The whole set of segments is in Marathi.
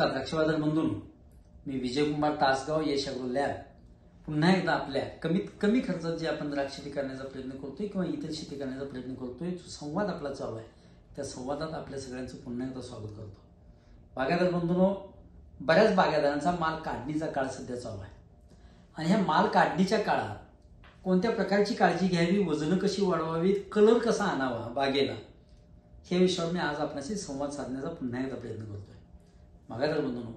द्राक्षबाजार बंधून. मी विजयकुमार तासगाव यश लॅब पुन्हा एकदा आपल्या कमीत कमी खर्चात जे आपण द्राक्ष शेती करण्याचा प्रयत्न करतोय किंवा इतर शेती करण्याचा प्रयत्न करतोय जो संवाद आपला चालू आहे त्या संवादात आपल्या सगळ्यांचं पुन्हा एकदा स्वागत करतो. बागायदार बंधूनो बऱ्याच बागायदारांचा माल काढणीचा काळ सध्या चालू आहे. आणि ह्या माल काढणीच्या काळात कोणत्या प्रकारची काळजी घ्यावी वजनं कशी वाढवावीत कलर कसा आणावा बागेला हे विषयावर मी आज आपल्याशी संवाद साधण्याचा पुन्हा एकदा प्रयत्न करतोय. बागायतदार बंधनो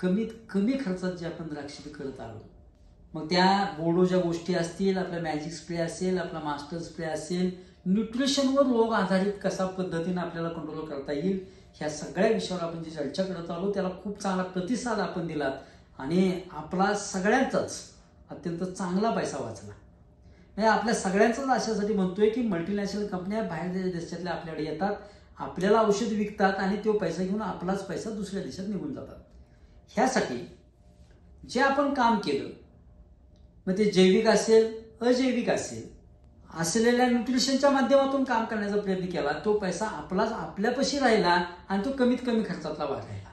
कमीत कमी खर्चात जे आपण द्राक्ष करत आलो. मग त्या बोर्डोच्या गोष्टी असतील आपला मॅजिक स्प्रे असेल आपला मास्टर स्प्रे असेल न्यूट्रिशनवर रोग आधारित कसा पद्धतीने आपल्याला कंट्रोल करता येईल ह्या सगळ्या विषयावर आपण जी चर्चा करत आलो त्याला खूप चांगला प्रतिसाद आपण दिला आणि आपला सगळ्यांचाच अत्यंत चांगला पैसा वाचला. म्हणजे आपल्या सगळ्यांचाच अशासाठी म्हणतोय की मल्टीनॅशनल कंपन्या बाहेर देशातल्या आपल्याकडे येतात आपल्याला औषध विकतात आणि तो पैसा घेऊन आपलाच पैसा दुसऱ्या देशात निघून जातात. ह्यासाठी जे आपण काम केलं मग ते जैविक असेल अजैविक असेल असलेल्या न्यूट्रिशनच्या माध्यमातून काम करण्याचा प्रयत्न केला तो पैसा आपलाच आपल्यापाशी राहिला आणि तो कमीत कमी खर्चातला वाढायला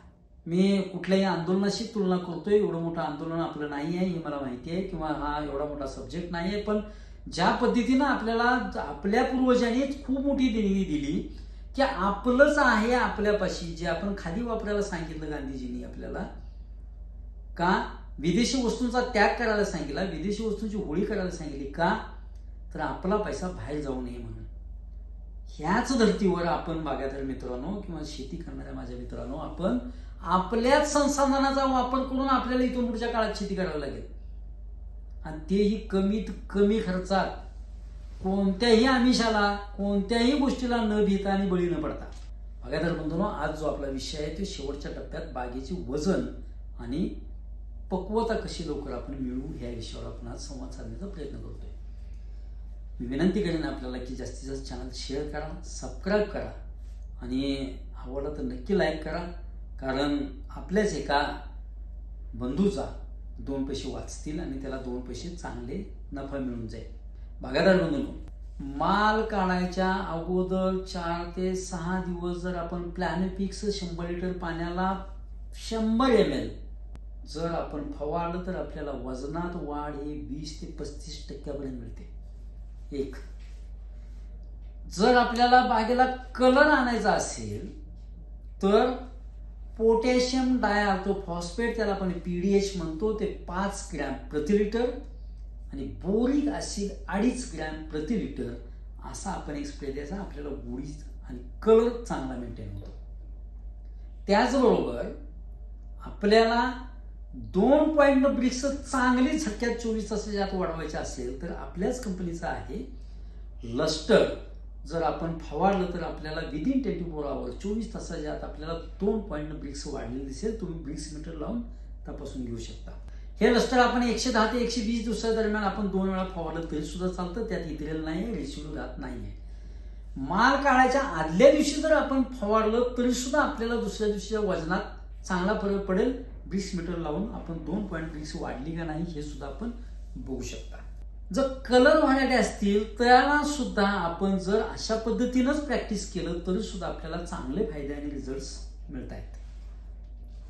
मी कुठल्याही आंदोलनाशी तुलना करतोय एवढं मोठं आंदोलन आपलं नाही आहे हे मला माहिती आहे किंवा हा एवढा मोठा सब्जेक्ट नाही आहे पण ज्या पद्धतीनं आपल्याला आपल्या पूर्वजांनी खूप मोठी देणगी दिली की आपलंच आहे आपल्यापाशी जे आपण खादी वापरायला सांगितलं गांधीजींनी आपल्याला. का? विदेशी वस्तूंचा त्याग करायला सांगितला विदेशी वस्तूंची होळी करायला सांगितली. का? तर आपला पैसा बाहेर जाऊ नये म्हणून. ह्याच धर्तीवर आपण बागायतदार मित्रांनो किंवा शेती करणाऱ्या माझ्या मित्रांनो आपण आपल्याच संसाधनाचा वापर करून आपल्याला इथून पुढच्या काळात शेती करावी लागेल. आणि तेही कमीत कमी खर्चात. कोणत्याही आमिषाला कोणत्याही गोष्टीला न भीता आणि बळी न पडता. बागायतदार ना आज जो आपला विषय आहे तो शेवटच्या टप्प्यात बागेचे वजन आणि पक्वता कशी लवकर आपण मिळवू ह्या विषयावर आपण आज संवाद साधण्याचा प्रयत्न करतोय. मी विनंती करेन आपल्याला की जास्तीत जास्त चॅनल शेअर करा सबस्क्राईब करा आणि आवडलं तर नक्की लाईक करा. कारण आपल्याच एका बंधूचा दोन पैसे वाचतील आणि त्याला दोन पैसे चांगले नफा मिळून जाईल. बागायदार बंधूंनो माल काढायच्या अगोदर चार ते सहा दिवस जर आपण प्लॅनपिक्स शंभर लिटर पाण्याला शंभर एम एल जर आपण फवारलं तर आपल्याला वजनात वाढ ही वीस ते पस्तीस टक्क्यापर्यंत मिळते. एक. जर आपल्याला बागेला कलर आणायचा असेल तर पोटॅशियम डायआर्थो फॉस्फेट त्याला आपण पीडीएच म्हणतो ते पाच ग्रॅम प्रति लिटर आणि बोरिक ॲसिड अडीच ग्रॅम प्रति लिटर असा आपण एक स्प्रे द्यायचा आपल्याला गोळी आणि कलर चांगला मेंटेन होतो. त्याचबरोबर आपल्याला दोन पॉईंट ब्रिक्स चांगली झटक्यात चोवीस तासाच्या आत वाढवायचे असेल तर आपल्याच कंपनीचं आहे लस्टर. जर आपण फवारलं तर आपल्याला विदिन ट्वेंटी फोर आवर चोवीस तासाच्या आत आपल्याला दोन पॉईंट ब्रिक्स वाढलेले दिसेल. तुम्ही ब्रिक्स मीटर लावून तपासून घेऊ शकता. हे लस्टर आपण एकशे दहा ते एकशे वीस दिवसा दरम्यान आपण दोन वेळा फवारलं तरी सुद्धा चालतं. त्यात इथरेल नाही रेसिड्यू राहत नाहीये. माल काढायच्या आदल्या दिवशी जर आपण फवारलं तरी सुद्धा आपल्याला दुसऱ्या दिवशीच्या वजनात चांगला फरक पडेल. वीस मीटर लावून आपण दोन पॉईंट वीस वाढली का नाही हे सुद्धा आपण बघू शकता. जर कलर वाढले असतील त्याला सुद्धा आपण जर अशा पद्धतीनंच प्रॅक्टिस केलं तरी सुद्धा आपल्याला चांगले फायदे आणि रिझल्ट मिळत आहेत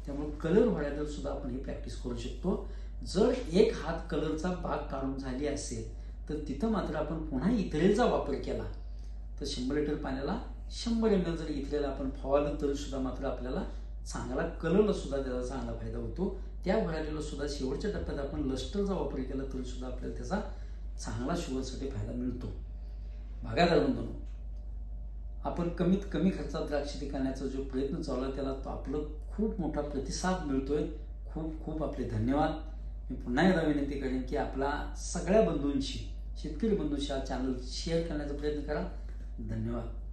त्यामुळे कलर वाढायला सुद्धा आपण ही प्रॅक्टिस करू शकतो. जर एक हात कलरचा भाग काढून झाली असेल तर तिथं मात्र आपण पुन्हा इथरेलचा वापर केला. तर शंभर लिटर पाण्याला शंभर एम एल जर इथरेला आपण फवारलं तरी सुद्धा मात्र आपल्याला चांगला कलरला सुद्धा त्याचा चांगला फायदा होतो. त्या भरालेला सुद्धा शेवटच्या टप्प्यात आपण लस्टरचा वापर केला तरी सुद्धा आपल्याला त्याचा चांगला शुगरसाठी फायदा मिळतो. भागादार बंधून आपण कमीत कमी खर्चात द्राक्ष करण्याचा जो प्रयत्न चालू आहे त्याला तो आपलं खूप मोठा प्रतिसाद मिळतोय. खूप खूप आपले धन्यवाद. मी पुन्हा एकदा विनंती करेन की आपला सगळ्या बंधूंशी शेतकरी बंधूंशी हा चॅनल शेअर करण्याचा प्रयत्न करा. धन्यवाद.